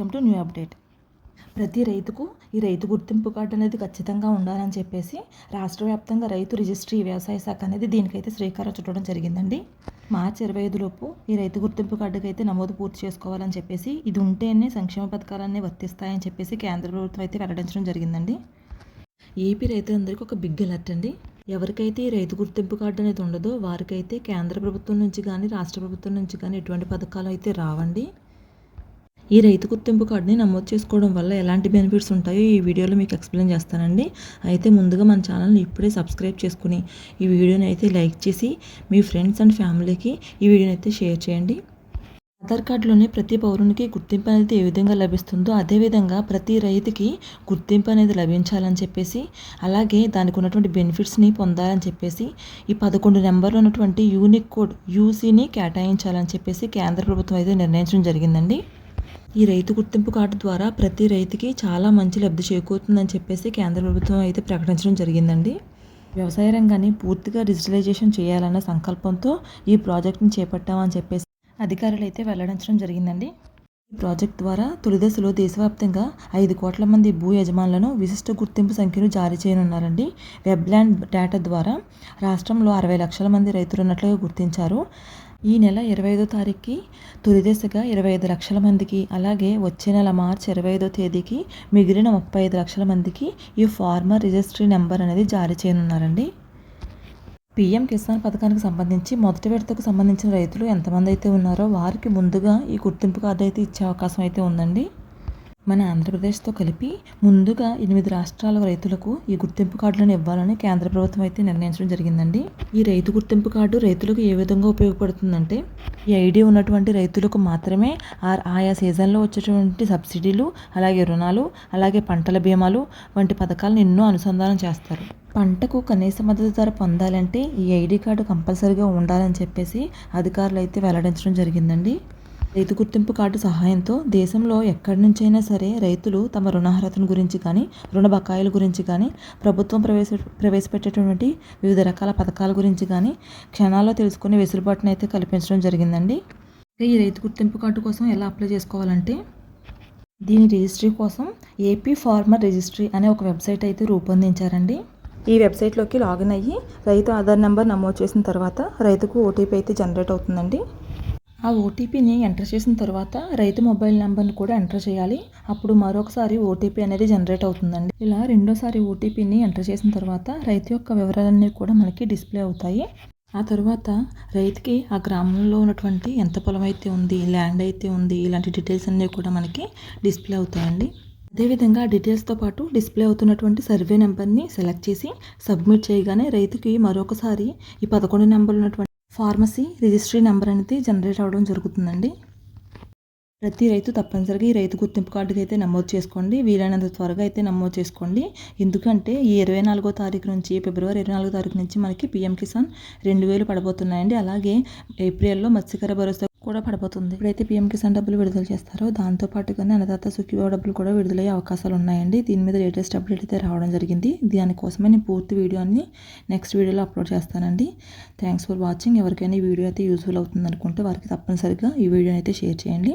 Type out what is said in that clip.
Welcome to new update. ప్రతి రైతుకు ఈ రైతు గుర్తింపు కార్డు అనేది ఖచ్చితంగా ఉండాలని చెప్పేసి రాష్ట్ర వ్యాప్తంగా రైతు రిజిస్ట్రీ వ్యవసాయ శాఖ అనేది దీనికైతే శ్రీకారం చుట్టడం జరిగిందండి. మార్చి ఇరవై ఐదులోపు ఈ రైతు గుర్తింపు కార్డుకి అయితే నమోదు పూర్తి చేసుకోవాలని చెప్పేసి ఇది ఉంటేనే సంక్షేమ పథకాలన్నీ వర్తిస్తాయని చెప్పేసి కేంద్ర ప్రభుత్వం అయితే వెల్లడించడం జరిగిందండి. ఏపీ రైతులందరికీ ఒక బిగ్ అలర్ట్ అండి. ఎవరికైతే ఈ రైతు గుర్తింపు కార్డు అనేది ఉండదో వారికైతే కేంద్ర ప్రభుత్వం నుంచి కానీ రాష్ట్ర ప్రభుత్వం నుంచి కానీ ఎటువంటి పథకాలు అయితే రావండి. ఈ రైతు గుర్తింపు కార్డుని నమోదు చేసుకోవడం వల్ల ఎలాంటి బెనిఫిట్స్ ఉంటాయో ఈ వీడియోలో మీకు ఎక్స్ప్లెయిన్ చేస్తానండి. అయితే ముందుగా మన ఛానల్ని ఇప్పుడే సబ్స్క్రైబ్ చేసుకుని ఈ వీడియోని అయితే లైక్ చేసి మీ ఫ్రెండ్స్ అండ్ ఫ్యామిలీకి ఈ వీడియోని అయితే షేర్ చేయండి. ఆధార్ కార్డులోనే ప్రతి పౌరునికి గుర్తింపు అనేది ఏ విధంగా లభిస్తుందో అదేవిధంగా ప్రతి రైతుకి గుర్తింపు అనేది లభించాలని చెప్పేసి అలాగే దానికి ఉన్నటువంటి బెనిఫిట్స్ని పొందాలని చెప్పేసి ఈ పదకొండు నెంబర్లో ఉన్నటువంటి యూనిక్ కోడ్ యూసీని కేటాయించాలని చెప్పేసి కేంద్ర ప్రభుత్వం అయితే నిర్ణయించడం జరిగిందండి. ఈ రైతు గుర్తింపు కార్డు ద్వారా ప్రతి రైతుకి చాలా మంచి లబ్ధి చేకూరుతుందని చెప్పేసి కేంద్ర ప్రభుత్వం అయితే ప్రకటించడం జరిగిందండి. వ్యవసాయ రంగాన్ని పూర్తిగా డిజిటలైజేషన్ చేయాలన్న సంకల్పంతో ఈ ప్రాజెక్ట్ని చేపట్టామని చెప్పేసి అధికారులు అయితే వెల్లడించడం జరిగిందండి. ఈ ప్రాజెక్ట్ ద్వారా తొలి దశలో దేశవ్యాప్తంగా ఐదు కోట్ల మంది భూ యజమానులను విశిష్ట గుర్తింపు సంఖ్యను జారీ చేయనున్నారండి. వెబ్ల్యాండ్ డేటా ద్వారా రాష్ట్రంలో అరవై లక్షల మంది రైతులు ఉన్నట్లుగా గుర్తించారు. ఈ నెల ఇరవై ఐదో తారీఖుకి తొలి దశగా ఇరవై ఐదు లక్షల మందికి అలాగే వచ్చే నెల మార్చి ఇరవై ఐదో తేదీకి మిగిలిన ముప్పై ఐదు లక్షల మందికి ఈ ఫార్మర్ రిజిస్ట్రీ నెంబర్ అనేది జారీ చేయనున్నారండి. పీఎం కిసాన్ పథకానికి సంబంధించి మొదటి విడతకు సంబంధించిన రైతులు ఎంతమంది అయితే ఉన్నారో వారికి ముందుగా ఈ గుర్తింపు కార్డు అయితే ఇచ్చే అవకాశం అయితే ఉందండి. మన ఆంధ్రప్రదేశ్తో కలిపి ముందుగా ఎనిమిది రాష్ట్రాల రైతులకు ఈ గుర్తింపు కార్డులను ఇవ్వాలని కేంద్ర ప్రభుత్వం అయితే నిర్ణయించడం జరిగిందండి. ఈ రైతు గుర్తింపు కార్డు రైతులకు ఏ విధంగా ఉపయోగపడుతుందంటే ఈ ఐడి ఉన్నటువంటి రైతులకు మాత్రమే ఆయా సీజన్లో వచ్చేటువంటి సబ్సిడీలు అలాగే రుణాలు అలాగే పంటల బీమాలు వంటి పథకాలను ఎన్నో అనుసంధానం చేస్తారు. పంటకు కనీస మద్దతు ధర పొందాలంటే ఈ ఐడి కార్డు కంపల్సరీగా ఉండాలని చెప్పేసి అధికారులు అయితే వెల్లడించడం జరిగిందండి. రైతు గుర్తింపు కార్డు సహాయంతో దేశంలో ఎక్కడి నుంచైనా సరే రైతులు తమ రుణార్హతను గురించి కానీ రుణ బకాయిల గురించి కానీ ప్రభుత్వం ప్రవేశ ప్రవేశపెట్టేటువంటి వివిధ రకాల పథకాల గురించి కానీ క్షణాల్లో తెలుసుకునే వెసులుబాటును అయితే కల్పించడం జరిగిందండి. ఈ రైతు గుర్తింపు కార్డు కోసం ఎలా అప్లై చేసుకోవాలంటే దీని రిజిస్ట్రీ కోసం ఏపీ ఫార్మర్ రిజిస్ట్రీ అనే ఒక వెబ్సైట్ అయితే రూపొందించారండి. ఈ వెబ్సైట్లోకి లాగిన్ అయ్యి రైతు ఆధార్ నెంబర్ నమోదు చేసిన తర్వాత రైతుకు ఓటీపీ అయితే జనరేట్ అవుతుందండి. ఆ ఓటీపీని ఎంటర్ చేసిన తర్వాత రైతు మొబైల్ నెంబర్ని కూడా ఎంటర్ చేయాలి. అప్పుడు మరొకసారి ఓటీపీ అనేది జనరేట్ అవుతుందండి. ఇలా రెండోసారి ఓటీపీని ఎంటర్ చేసిన తర్వాత రైతు యొక్క వివరాలన్నీ కూడా మనకి డిస్ప్లే అవుతాయి. ఆ తర్వాత రైతుకి ఆ గ్రామంలో ఉన్నటువంటి ఎంత పొలం అయితే ఉంది ల్యాండ్ అయితే ఉంది ఇలాంటి డీటెయిల్స్ అన్నీ కూడా మనకి డిస్ప్లే అవుతాయండి. అదేవిధంగా డీటెయిల్స్తో పాటు డిస్ప్లే అవుతున్నటువంటి సర్వే నెంబర్ని సెలెక్ట్ చేసి సబ్మిట్ చేయగానే రైతుకి మరొకసారి ఈ పదకొండు నెంబర్లు ఉన్నటువంటి ఫార్మసీ రిజిస్ట్రీ నెంబర్ అనేది జనరేట్ అవ్వడం జరుగుతుందండి. ప్రతి రైతు తప్పనిసరిగా ఈ రైతు గుర్తింపు కార్డుకి అయితే నమోదు చేసుకోండి. వీలైనంత త్వరగా అయితే నమోదు చేసుకోండి. ఎందుకంటే ఈ ఇరవై నాలుగో తారీఖు నుంచి ఫిబ్రవరి ఇరవై నాలుగో తారీఖు నుంచి మనకి పిఎం కిసాన్ రెండు వేలు పడబోతున్నాయండి. అలాగే ఏప్రిల్లో మత్స్యకర భరోసా కూడా పడిపోతుంది. ఇప్పుడైతే పీఎం కిసాన్ డబ్బులు విడుదల చేస్తారో దాంతో పాటుగానే అన్నదాత సుఖీభావ డబ్బులు కూడా విడుదలయ్యే అవకాశాలు ఉన్నాయండి దీని మీద లేటెస్ట్ అప్డేట్ అయితే రావడం జరిగింది. దానికోసమే నేను పూర్తి వీడియోని నెక్స్ట్ వీడియోలో అప్లోడ్ చేస్తానండి. థ్యాంక్స్ ఫర్ వాచింగ్ ఎవరికైనా ఈ వీడియో అయితే యూస్ఫుల్ అవుతుంది అనుకుంటే వారికి తప్పనిసరిగా ఈ వీడియోని అయితే షేర్ చేయండి.